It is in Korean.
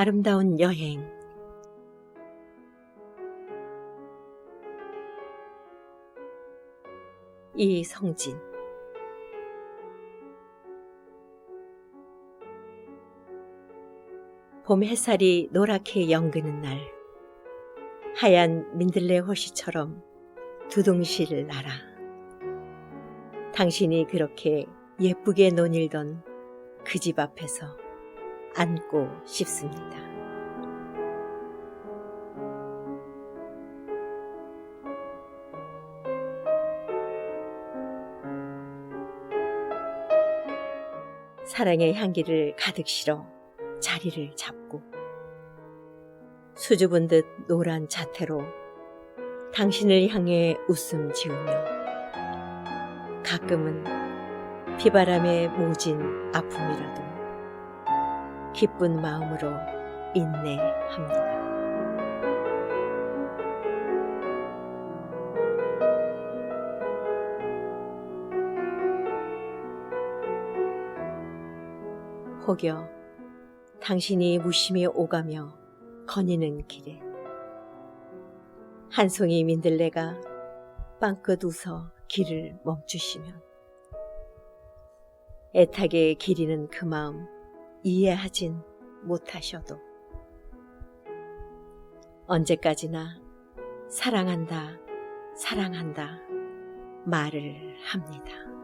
아름다운 여행. 이성진. 봄 햇살이 노랗게 연그는 날 하얀 민들레 호시처럼 두둥실 날아. 당신이 그렇게 예쁘게 논일던 그 집 앞에서 앉고 싶습니다. 사랑의 향기를 가득 실어 자리를 잡고 수줍은 듯 노란 자태로 당신을 향해 웃음 지으며 가끔은 비바람에 모진 아픔이라도 기쁜 마음으로 인내합니다. 혹여 당신이 무심히 오가며 거니는 길에 한 송이 민들레가 빵긋 웃어 길을 멈추시면 애타게 기리는 그 마음 이해하진 못하셔도 언제까지나 사랑한다, 사랑한다 말을 합니다.